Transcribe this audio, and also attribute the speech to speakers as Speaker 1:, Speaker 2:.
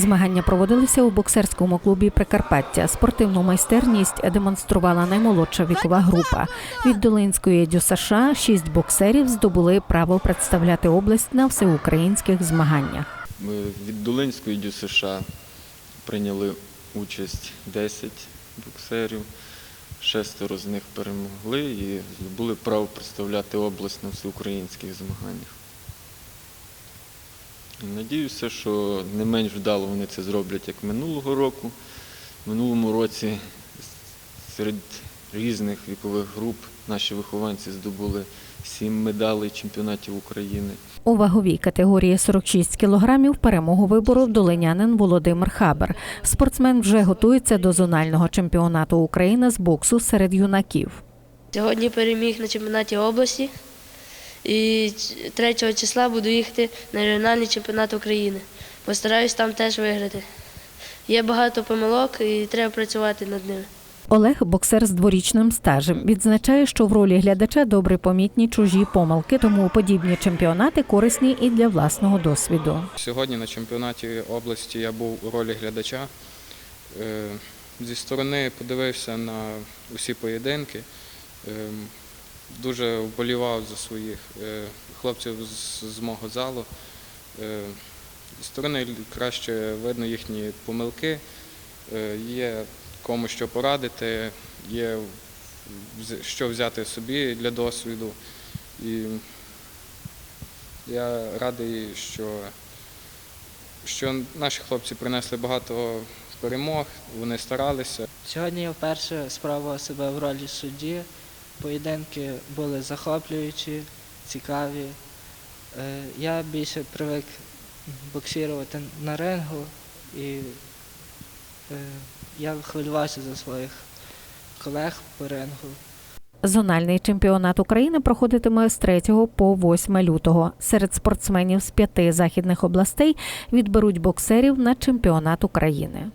Speaker 1: Змагання проводилися у боксерському клубі Прикарпаття. Спортивну майстерність демонструвала наймолодша вікова група. Від Долинської ДЮСШ шість боксерів здобули право представляти область на всеукраїнських змаганнях.
Speaker 2: Ми від Долинської дю США прийняли участь 10 боксерів, шестеро з них перемогли і здобули право представляти область на всеукраїнських змаганнях. Надіюся, що не менш вдало вони це зроблять, як минулого року. В минулому році серед різних вікових груп наші вихованці здобули сім медалей чемпіонатів України.
Speaker 1: У ваговій категорії 46 кілограмів перемогу виборов долинянин Володимир Хабер. Спортсмен вже готується до зонального чемпіонату України з боксу серед юнаків.
Speaker 3: Сьогодні переміг на чемпіонаті області і 3 числа буду їхати на регіональний чемпіонат України. Постараюсь там теж виграти. Є багато помилок і треба працювати над ними.
Speaker 1: Олег боксер з дворічним стажем. Відзначає, що в ролі глядача добре помітні чужі помилки, тому подібні чемпіонати корисні і для власного досвіду.
Speaker 4: Сьогодні на чемпіонаті області я був у ролі глядача. Е, Зі сторони подивився на усі поєдинки. Дуже вболівав за своїх е, хлопців з, з мого залу. Е, Зі сторони краще видно їхні помилки, Е, є кому що порадити, є що взяти собі для досвіду. І я радий, що що наші хлопці принесли багато перемог, вони старалися.
Speaker 5: Сьогодні я вперше спробував себе в ролі судді. Поєдинки були захоплюючі, цікаві. Е, Я більше привик боксувати на рингу і е, я хвилювався за своїх колег по рингу.
Speaker 1: Зональний чемпіонат України проходитиме з 3 по 8 лютого. Серед спортсменів з п'яти західних областей відберуть боксерів на чемпіонат України.